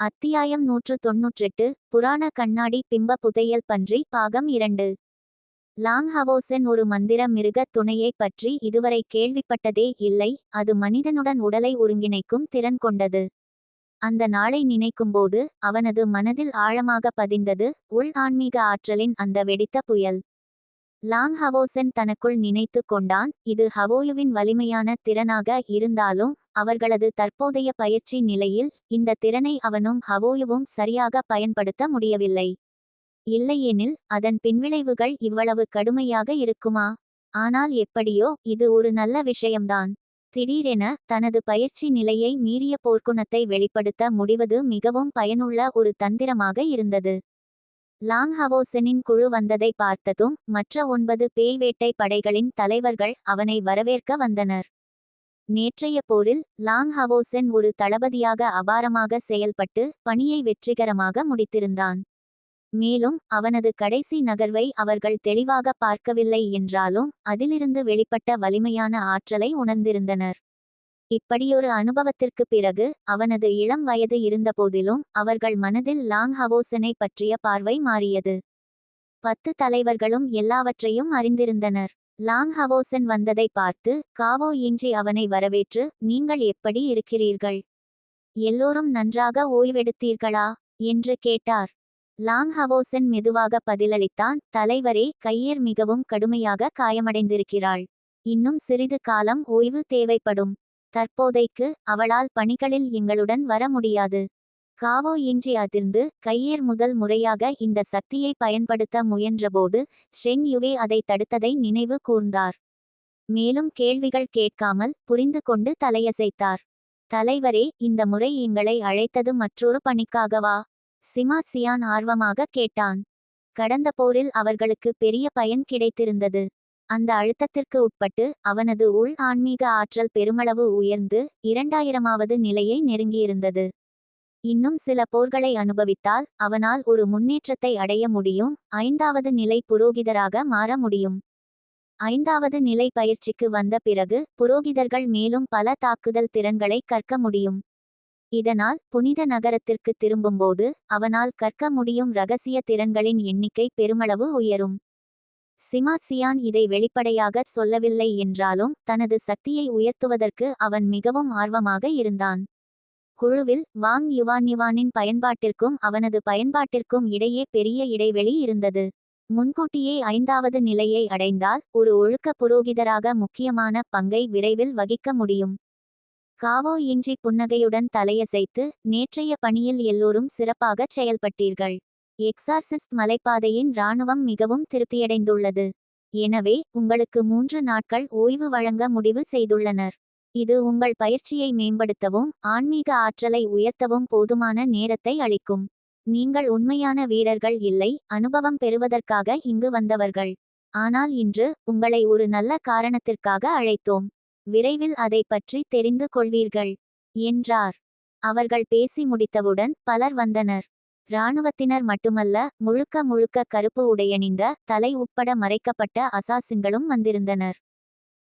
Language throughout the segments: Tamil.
அத்தியாயம் நூற்று தொன்னூற்றெட்டு புராண கண்ணாடி பிம்ப புதையல் பன்றி பாகம் இரண்டு. லாங் ஹவோசன் ஒரு மந்திர மிருகத் துணையைப் பற்றி இதுவரை கேள்விப்பட்டதே இல்லை அது மனிதனுடன் உடலை ஒருங்கிணைக்கும் திறன் கொண்டது. அந்த நாளை நினைக்கும்போது அவனது மனதில் ஆழமாக பதிந்தது உள் ஆன்மீக ஆற்றலின் அந்த வெடித்த புயல். லாங் ஹவோசன் தனக்குள் நினைத்து கொண்டான் இது ஹவோயுவின் வலிமையான திறனாக இருந்தாலும் அவர்களது தற்போதைய பயிற்சி நிலையில் இந்த திறனை அவனும் ஹவோயுவும் சரியாக பயன்படுத்த முடியவில்லை. இல்லையெனில் அதன் பின்விளைவுகள் இவ்வளவு கடுமையாக இருக்குமா? ஆனால் எப்படியோ இது ஒரு நல்ல விஷயம்தான். திடீரென தனது பயிற்சி நிலையை மீறிய போர்க்குணத்தை வெளிப்படுத்த முடிவது மிகவும் பயனுள்ள ஒரு தந்திரமாக இருந்தது. லாங் ஹவோசனின் குழு வந்ததை பார்த்ததும் மற்ற ஒன்பது பேய் வேட்டை படைகளின் தலைவர்கள் அவனை வரவேற்க வந்தனர். நேற்றைய போரில் லாங் ஹவோசென் ஒரு தளபதியாக அபாரமாக செயல்பட்டு பணியை வெற்றிகரமாக முடித்திருந்தான். மேலும் அவனது கடைசி நகர்வை அவர்கள் தெளிவாக பார்க்கவில்லை என்றாலும் அதிலிருந்து வெளிப்பட்ட வலிமையான ஆற்றலை உணர்ந்திருந்தனர். இப்படியொரு அனுபவத்திற்கு பிறகு அவனது இளம் வயது இருந்தபோதிலும் அவர்கள் மனதில் லாங் ஹவோசனை பற்றிய பார்வை மாறியது. பத்து தலைவர்களும் எல்லாவற்றையும் அறிந்திருந்தனர். லாங் ஹவோசன் வந்ததை பார்த்து காவோ இன்றி அவனை வரவேற்று நீங்கள் எப்படி இருக்கிறீர்கள்? எல்லோரும் நன்றாக ஓய்வெடுத்தீர்களா? என்று கேட்டார். லாங் ஹவோசன் மெதுவாக பதிலளித்தான் தலைவரே கையேர் மிகவும் கடுமையாக காயமடைந்திருக்கிறாள். இன்னும் சிறிது காலம் ஓய்வு தேவைப்படும். தற்போதைக்கு அவளால் பணிகளில் எங்களுடன் வர முடியாது. காவோ இன்றி அதிர்ந்து கையேர் முதல் முறையாக இந்த சக்தியை பயன்படுத்த முயன்றபோது ஷெங் யுவே அதை தடுத்ததை நினைவு கூர்ந்தார். மேலும் கேள்விகள் கேட்காமல் புரிந்து கொண்டு தலையசைத்தார். தலைவரே இந்த முறை எங்களை அழைத்தது மற்றொரு பணிக்காகவா சிமா சியான் ஆர்வமாக கேட்டான். கடந்த போரில் அவர்களுக்கு பெரிய பயன் கிடைத்திருந்தது. அந்த அழுத்தத்திற்கு உட்பட்டு அவனது உள் ஆன்மீக ஆற்றல் பெருமளவு உயர்ந்து இரண்டாயிரமாவது நிலையை நெருங்கியிருந்தது. இன்னும் சில போர்களை அனுபவித்தால் அவனால் ஒரு முன்னேற்றத்தை அடைய முடியும் ஐந்தாவது நிலை புரோகிதராக மாற முடியும். ஐந்தாவது நிலை பயிற்சிக்கு வந்த பிறகு புரோகிதர்கள் மேலும் பல தாக்குதல் திறன்களை கற்க முடியும். இதனால் புனித நகரத்திற்கு திரும்பும்போது அவனால் கற்க முடியும் ரகசிய திறன்களின் எண்ணிக்கை பெருமளவு உயரும். சிமா சியான் இதை வெளிப்படையாக சொல்லவில்லை என்றாலும் தனது சக்தியை உயர்த்துவதற்கு அவன் மிகவும் ஆர்வமாக இருந்தான். குழுவில் வாங் யுவான் யுவானின் பயன்பாட்டிற்கும் அவனது பயன்பாட்டிற்கும் இடையே பெரிய இடைவெளி இருந்தது. முன்கூட்டியே ஐந்தாவது நிலையை அடைந்தால் ஒரு ஒழுக்க புரோகிதராக முக்கியமான பங்கை விரைவில் வகிக்க முடியும். காவோ இன்றி புன்னகையுடன் தலையசைத்து நேற்றைய பணியில் எல்லோரும் சிறப்பாகச் செயல்பட்டீர்கள். எக்ஸார்சிஸ்ட் மலைப்பாதையின் இராணுவம் மிகவும் திருப்தியடைந்துள்ளது. எனவே உங்களுக்கு மூன்று நாட்கள் ஓய்வு வழங்க முடிவு செய்துள்ளனர். இது உங்கள் பயிற்சியை மேம்படுத்தவும் ஆன்மீக ஆற்றலை உயர்த்தவும் போதுமான நேரத்தை அளிக்கும். நீங்கள் உண்மையான வீரர்கள் இல்லை அனுபவம் பெறுவதற்காக இங்கு வந்தவர்கள். ஆனால் இன்று உங்களை ஒரு நல்ல காரணத்திற்காக அழைத்தோம். விரைவில் அதை பற்றி தெரிந்து கொள்வீர்கள் என்றார். அவர்கள் பேசி முடித்தவுடன் பலர் வந்தனர். இராணுவத்தினர் மட்டுமல்ல முழுக்க முழுக்க கருப்பு உடையணிந்த தலை உட்பட மறைக்கப்பட்ட அசாசின்களும் வந்திருந்தனர்.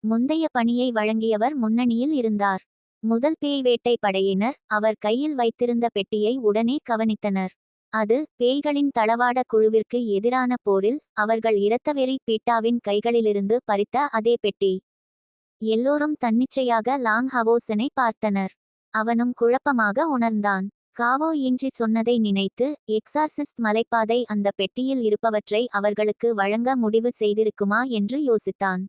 முந்தைய பணியை வழங்கியவர் முன்னணியில் இருந்தார். முதல் பேய் வேட்டை படையினர் அவர் கையில் வைத்திருந்த பெட்டியை உடனே கவனித்தனர். அது பேய்களின் தளவாட குழுவிற்கு எதிரான போரில் அவர்கள் இரத்தவெறி பீட்டாவின் கைகளிலிருந்து பறித்த அதே பெட்டி. எல்லோரும் தன்னிச்சையாக லாங் ஹவோசனை பார்த்தனர். அவனும் குழப்பமாக உணர்ந்தான். காவோ இன்றி சொன்னதை நினைத்து எக்ஸார்சிஸ்ட் மலைப்பாதை அந்த பெட்டியில் இருப்பவற்றை அவர்களுக்கு வழங்க முடிவு செய்திருக்குமா என்று யோசித்தான்.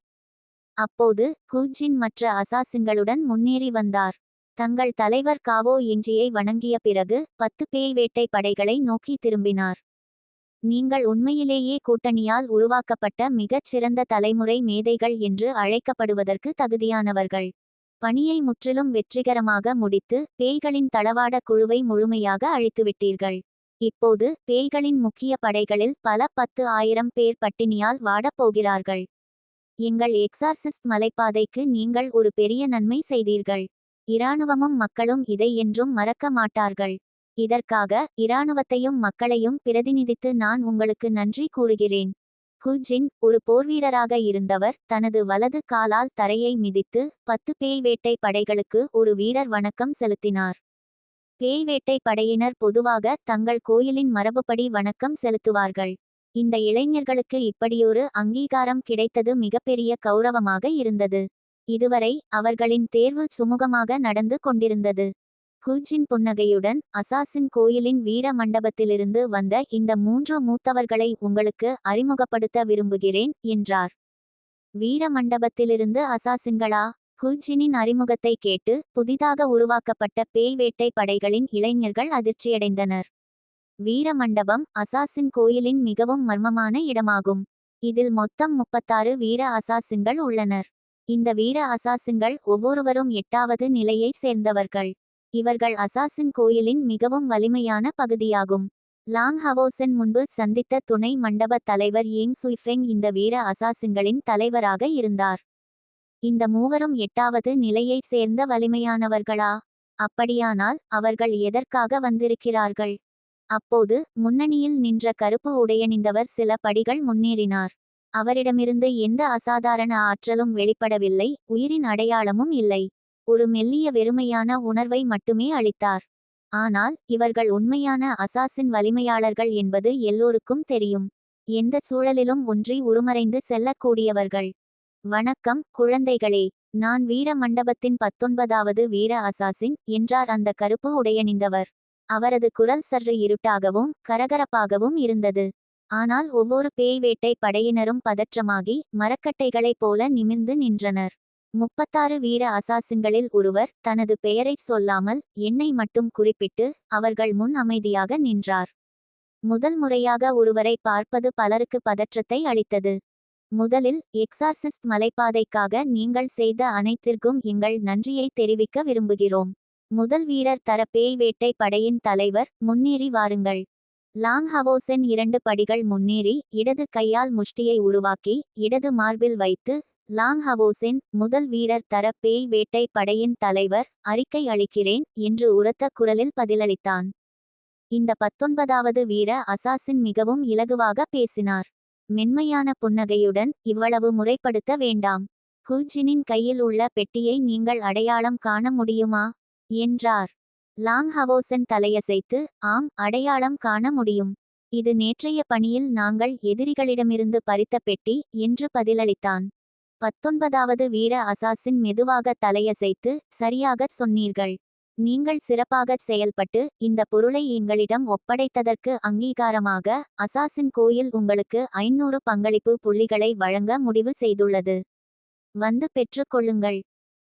அப்போது கூஜின் மற்ற அசாசின்களுடன் முன்னேறி வந்தார். தங்கள் தலைவர் காவோ இன்றியை வணங்கிய பிறகு பத்து பேய் வேட்டை படைகளை நோக்கி திரும்பினார். நீங்கள் உண்மையிலேயே கூட்டணியால் உருவாக்கப்பட்ட மிகச் சிறந்த தலைமுறை மேதைகள் என்று அழைக்கப்படுவதற்கு தகுதியானவர்கள். பணியை முற்றிலும் வெற்றிகரமாக முடித்து பேய்களின் தளவாட குழுவை முழுமையாக அழித்துவிட்டீர்கள். இப்போது பேய்களின் முக்கிய படைகளில் பல பத்து ஆயிரம் பேர் பட்டினியால் வாடப் போகிறார்கள். எங்கள் எக்ஸார்சிஸ்ட் மலைப்பாதைக்கு நீங்கள் ஒரு பெரிய நன்மை செய்தீர்கள். இராணுவமும் மக்களும் இதை என்றும் மறக்க மாட்டார்கள். இதற்காக இராணுவத்தையும் மக்களையும் பிரதிநிதித்து நான் உங்களுக்கு நன்றி கூறுகிறேன். குஜின் ஒரு போர்வீரராக இருந்தவர் தனது வலது காலால் தரையை மிதித்து பத்து பேய் வேட்டை படைகளுக்கு ஒரு வீரர் வணக்கம் செலுத்தினார். பேய் வேட்டை படையினர் பொதுவாக தங்கள் கோயிலின் மரபுப்படி வணக்கம் செலுத்துவார்கள். இந்த இளைஞர்களுக்கு இப்படியொரு அங்கீகாரம் கிடைத்தது மிகப்பெரிய கௌரவமாக இருந்தது. இதுவரை அவர்களின் தேர்வு சுமூகமாக நடந்து கொண்டிருந்தது. குஜின் புன்னகையுடன் அசாசின் கோயிலின் வீர மண்டபத்திலிருந்து வந்த இந்த மூன்று மூத்தவர்களை உங்களுக்கு அறிமுகப்படுத்த விரும்புகிறேன் என்றார். வீர மண்டபத்திலிருந்து அசாசின்களா? குஜினின் அறிமுகத்தை கேட்டு புதிதாக உருவாக்கப்பட்ட பேய் வேட்டை படைகளின் இளைஞர்கள் அதிர்ச்சியடைந்தனர். வீர மண்டபம் அசாசின் கோயிலின் மிகவும் மர்மமான இடமாகும். இதில் மொத்தம் முப்பத்தாறு வீர அசாசின்கள் உள்ளனர். இந்த வீர அசாசின்கள் ஒவ்வொருவரும் எட்டாவது நிலையை சேர்ந்தவர்கள். இவர்கள் அசாசின் கோயிலின் மிகவும் வலிமையான பகுதியாகும். லாங் ஹவோசன் முன்பு சந்தித்த துணை மண்டப தலைவர் யேங் சுய்ஃபெங் இந்த வீர அசாசின்களின் தலைவராக இருந்தார். இந்த மூவரும் எட்டாவது நிலையைச் சேர்ந்த வலிமையானவர்களா? அப்படியானால் அவர்கள் எதற்காக வந்திருக்கிறார்கள்? அப்போது முன்னணியில் நின்ற கருப்பு உடையணிந்தவர் சில படிகள் முன்னேறினார். அவரிடமிருந்து எந்த அசாதாரண ஆற்றலும் வெளிப்படவில்லை உயிரின் அடையாளமும் இல்லை. ஒரு மெல்லிய வெறுமையான உணர்வை மட்டுமே அளித்தார். ஆனால் இவர்கள் உண்மையான அசாசின் வலிமையாளர்கள் என்பது எல்லோருக்கும் தெரியும். எந்த சூழலிலும் ஒன்றி உருமறைந்து செல்லக்கூடியவர்கள். வணக்கம் குழந்தைகளே! நான் வீர மண்டபத்தின் பத்தொன்பதாவது வீர அசாசின் என்றார் அந்த கருப்பு உடையணிந்தவர். அவரது குரல் சற்று இருட்டாகவும் கரகரப்பாகவும் இருந்தது. ஆனால் ஒவ்வொரு பேய் வேட்டை படையினரும் பதற்றமாகி மரக்கட்டைகளைப் போல நிமிர்ந்து நின்றனர். முப்பத்தாறு வீர அசாசின்களில் ஒருவர் தனது பெயரைச் சொல்லாமல் எண்ணை மட்டும் குறிப்பிட்டு அவர்கள் முன் அமைதியாக நின்றார். முதல் முறையாக ஒருவரை பார்ப்பது பலருக்கு பதற்றத்தை அளித்தது. முதலில் எக்ஸார்சிஸ்ட் மலைப்பாதைக்காக நீங்கள் செய்த அனைத்திற்கும் எங்கள் நன்றியை தெரிவிக்க விரும்புகிறோம். முதல் வீரர் தர பேய் வேட்டை படையின் தலைவர் முன்னேறி வாருங்கள். லாங் ஹவோசென் இரண்டு படிகள் முன்னேறி இடது கையால் முஷ்டியை உருவாக்கி இடது மார்பில் வைத்து லாங்ஹவோசின் முதல் வீரர் தர பேய் வேட்டை படையின் தலைவர் அறிக்கை அளிக்கிறேன் என்று உரத்த குரலில் பதிலளித்தான். இந்த பத்தொன்பதாவது வீர அசாசின் மிகவும் இலகுவாக பேசினார். மென்மையான புன்னகையுடன் இவ்வளவு முறைப்படுத்த வேண்டாம். ஹூஜினின் கையில் உள்ள பெட்டியை நீங்கள் அடையாளம் காண முடியுமா? என்றார். லாங் ஹவோசன் தலையசைத்து ஆம் அடையாளம் காண முடியும். இது நேற்றைய பணியில் நாங்கள் எதிரிகளிடமிருந்து பறித்த பெட்டி என்று பதிலளித்தான். பத்தொன்பதாவது வீர அசாசின் மெதுவாக தலையசைத்து சரியாகச் சொன்னீர்கள். நீங்கள் சிறப்பாக செயல்பட்டு இந்த பொருளை எங்களிடம் ஒப்படைத்ததற்கு அங்கீகாரமாக அசாசின் கோயில் உங்களுக்கு ஐநூறு பங்களிப்பு புள்ளிகளை வழங்க முடிவு செய்துள்ளது. வந்து பெற்றுக்கொள்ளுங்கள்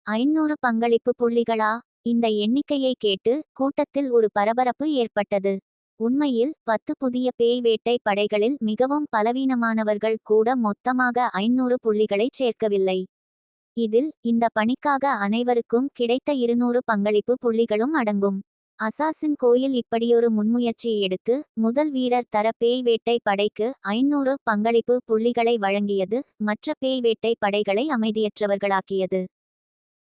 ஐநூறு பங்களிப்பு புள்ளிகளா? இந்த எண்ணிக்கையை கேட்டு கூட்டத்தில் ஒரு பரபரப்பு ஏற்பட்டது. உண்மையில் பத்து புதிய பேய் வேட்டை படைகளில் மிகவும் பலவீனமானவர்கள் கூட மொத்தமாக ஐநூறு புள்ளிகளைச் சேர்க்கவில்லை. இதில் இந்த பணிக்காக அனைவருக்கும் கிடைத்த இருநூறு பங்களிப்பு புள்ளிகளும் அடங்கும். அசாசின் கோயில் இப்படியொரு முன்முயற்சி எடுத்து முதல் வீரர் தர பேய் வேட்டை படைக்கு ஐநூறு பங்களிப்பு புள்ளிகளை வழங்கியது மற்ற பேய் வேட்டை படைகளை அமைதியற்றவர்களாக்கியது.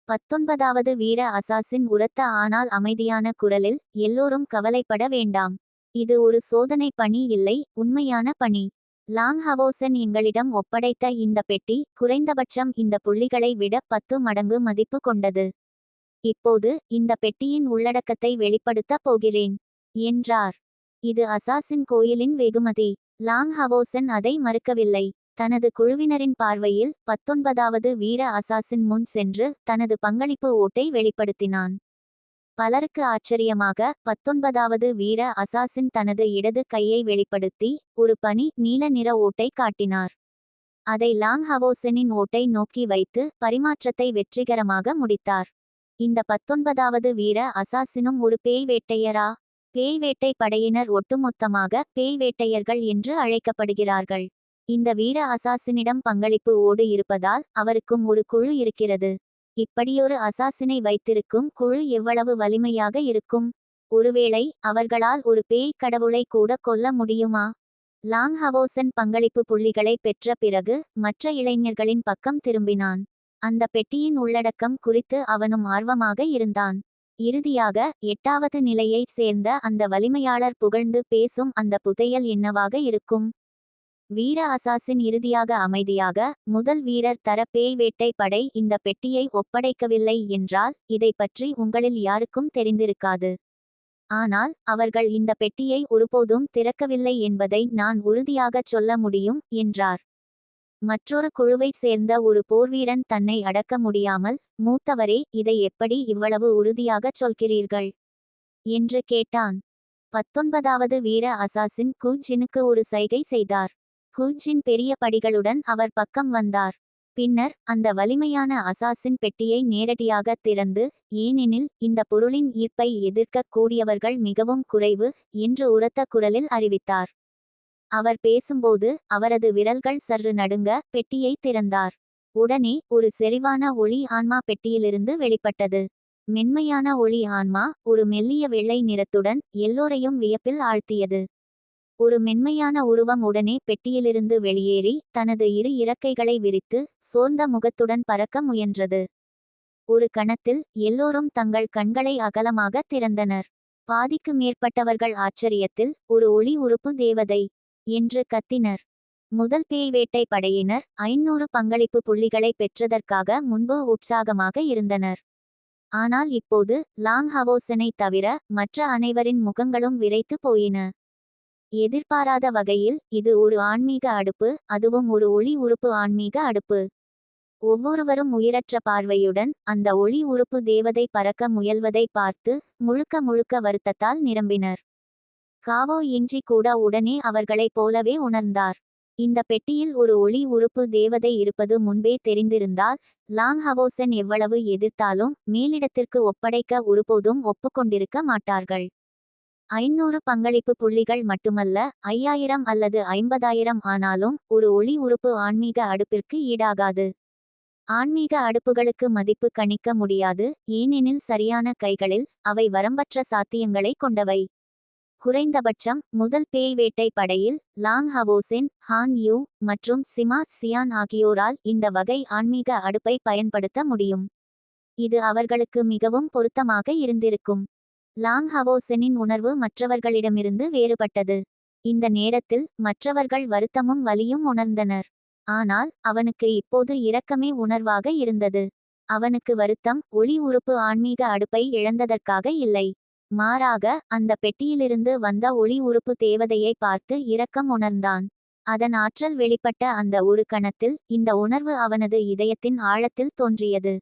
பத்தொன்பதாவது வீர அசாசின் உரத்த ஆனால் அமைதியான குரலில் எல்லோரும் கவலைப்பட வேண்டாம். இது ஒரு சோதனை பணி இல்லை உண்மையான பணி. லாங் ஹவோசன் எங்களிடம் ஒப்படைத்த இந்த பெட்டி குறைந்தபட்சம் இந்த புள்ளிகளை விட பத்து மடங்கு மதிப்பு கொண்டது. இப்போது இந்த பெட்டியின் உள்ளடக்கத்தை வெளிப்படுத்தப் போகிறேன் என்றார். இது அசாசின் கோயிலின் வெகுமதி. லாங் ஹவோசன் அதை மறுக்கவில்லை. தனது குழுவினரின் பார்வையில் பத்தொன்பதாவது வீர அசாசின் முன் சென்று தனது பங்களிப்பு ஓட்டை வெளிப்படுத்தினான். பலருக்கு ஆச்சரியமாக பத்தொன்பதாவது வீர அசாசின் தனது இடது கையை வெளிப்படுத்தி ஒரு பனி நீல நிற ஓட்டை காட்டினார். அதை லாங் ஹவோசனின் ஓட்டை நோக்கி வைத்து பரிமாற்றத்தை வெற்றிகரமாக முடித்தார். இந்த பத்தொன்பதாவது வீர அசாசினும் ஒரு பேய் வேட்டையரா பேய் வேட்டை படையினர் ஒட்டுமொத்தமாக பேய் வேட்டையர்கள் என்று அழைக்கப்படுகிறார்கள். இந்த வீர அசாசினிடம் பங்களிப்பு ஓடு இருப்பதால் அவருக்கும் ஒரு குழு இருக்கிறது. இப்படியொரு அசாசினை வைத்திருக்கும் குழு எவ்வளவு வலிமையாக இருக்கும்? ஒருவேளை அவர்களால் ஒரு பேய் கடவுளை கூட கொல்ல முடியுமா? லாங் ஹவோசன் பங்களிப்பு புள்ளிகளை பெற்ற பிறகு மற்ற இளைஞர்களின் பக்கம் திரும்பினான். அந்த பெட்டியின் உள்ளடக்கம் குறித்து அவனும் ஆர்வமாக இருந்தான். இறுதியாக எட்டாவது நிலையைச் சேர்ந்த அந்த வலிமையாளர் புகழ்ந்து பேசும் அந்த புதையல் என்னவாக இருக்கும்? வீர அசாசின் இறுதியாக அமைதியாக முதல் வீரர் தர பேய் வேட்டை படை இந்த பெட்டியை ஒப்படைக்கவில்லை என்றால் இதை பற்றி உங்களில் யாருக்கும் தெரிந்திருக்காது. ஆனால் அவர்கள் இந்த பெட்டியை ஒருபோதும் திறக்கவில்லை என்பதை நான் உறுதியாகச் சொல்ல முடியும் என்றார். மற்றொரு குழுவைச் சேர்ந்த ஒரு போர்வீரன் தன்னை அடக்க முடியாமல் மூத்தவரே இதை எப்படி இவ்வளவு உறுதியாகச் சொல்கிறீர்கள்? என்று கேட்டான். பத்தொன்பதாவது வீர அசாசின் குஜினுக்கு ஒரு சைகை செய்தார். ஹூஜின் பெரிய படிகளுடன் அவர் பக்கம் வந்தார். பின்னர் அந்த வலிமையான அசாசின் பெட்டியை நேரடியாக திறந்து ஏனெனில் இந்த பொருளின் ஈர்ப்பை எதிர்க்கக் கூடியவர்கள் மிகவும் குறைவு என்று உரத்த குரலில் அறிவித்தார். அவர் பேசும்போது அவரது விரல்கள் சற்று நடுங்க பெட்டியை திறந்தார். உடனே ஒரு செறிவான ஒளி ஆன்மா பெட்டியிலிருந்து வெளிப்பட்டது. மென்மையான ஒளி ஆன்மா ஒரு மெல்லிய வெள்ளை நிறத்துடன் எல்லோரையும் வியப்பில் ஆழ்த்தியது. ஒரு மென்மையான உருவம் உடனே பெட்டியிலிருந்து வெளியேறி தனது இரு இறக்கைகளை விரித்து சோர்ந்த முகத்துடன் பறக்க முயன்றது. ஒரு கணத்தில் எல்லோரும் தங்கள் கண்களை அகலமாக திறந்தனர். பாதிக்கு மேற்பட்டவர்கள் ஆச்சரியத்தில் ஒரு ஒளி உறுப்பு தேவதை என்று கத்தினர். முதல் பேய் வேட்டை படையினர் ஐநூறு பங்களிப்பு புள்ளிகளை பெற்றதற்காக முன்பு உற்சாகமாக இருந்தனர். ஆனால் இப்போது லாங் ஹவோசனை தவிர மற்ற அனைவரின் முகங்களும் விரைத்து போயின. எதிர்பாராத வகையில் இது ஒரு ஆன்மீக அடுப்பு அதுவும் ஒரு ஒளி உறுப்பு ஆன்மீக அடுப்பு. ஒவ்வொருவரும் உயிரற்ற பார்வையுடன் அந்த ஒளி உறுப்பு தேவதை பறக்க முயல்வதை பார்த்து முழுக்க முழுக்க வருத்தத்தால் நிரம்பினர். காவோ இன்றி கூட உடனே அவர்களைப் போலவே உணர்ந்தார். இந்த பெட்டியில் ஒரு ஒளி உறுப்பு தேவதை இருப்பது முன்பே தெரிந்திருந்தால் லாங் ஹவோசன் எவ்வளவு எதிர்த்தாலும் மேலிடத்திற்கு ஒப்படைக்க ஒருபோதும் ஒப்புக்கொண்டிருக்க மாட்டார்கள். ஐநூறு பங்களிப்பு புள்ளிகள் மட்டுமல்ல ஐயாயிரம் அல்லது ஐம்பதாயிரம் ஆனாலும் ஒரு ஒளி உறுப்பு ஆன்மீக அடுப்பிற்கு ஈடாகாது. ஆன்மீக அடுப்புகளுக்கு மதிப்பு கணிக்க முடியாது ஏனெனில் சரியான கைகளில் அவை வரம்பற்ற சாத்தியங்களை கொண்டவை. குறைந்தபட்சம் முதல் பேய் வேட்டை படையில் லாங் ஹவோசின் ஹான் யூ மற்றும் சிமா சியான் ஆகியோரால் இந்த வகை ஆன்மீக அடுப்பை பயன்படுத்த முடியும். இது அவர்களுக்கு மிகவும் பொருத்தமாக இருந்திருக்கும். லாங் ஹவோசெனின் உணர்வு மற்றவர்களிடமிருந்து வேறுபட்டது. இந்த நேரத்தில் மற்றவர்கள் வருத்தமும் வலியும் உணர்ந்தனர். ஆனால் அவனுக்கு இப்போது இரக்கமே உணர்வாக இருந்தது. அவனுக்கு வருத்தம் ஒளி உறுப்பு ஆன்மீக அடுப்பை இழந்ததற்காக இல்லை. மாறாக அந்த பெட்டியிலிருந்து வந்த ஒளி உறுப்பு தேவதையை பார்த்து இரக்கம் உணர்ந்தான். அதன் ஆற்றல் வெளிப்பட்ட அந்த ஒரு கணத்தில் இந்த உணர்வு அவனது இதயத்தின் ஆழத்தில் தோன்றியது.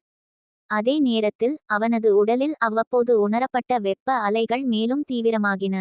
அதே நேரத்தில் அவனது உடலில் அவ்வப்போது உணரப்பட்ட வெப்ப அலைகள் மேலும் தீவிரமாகின.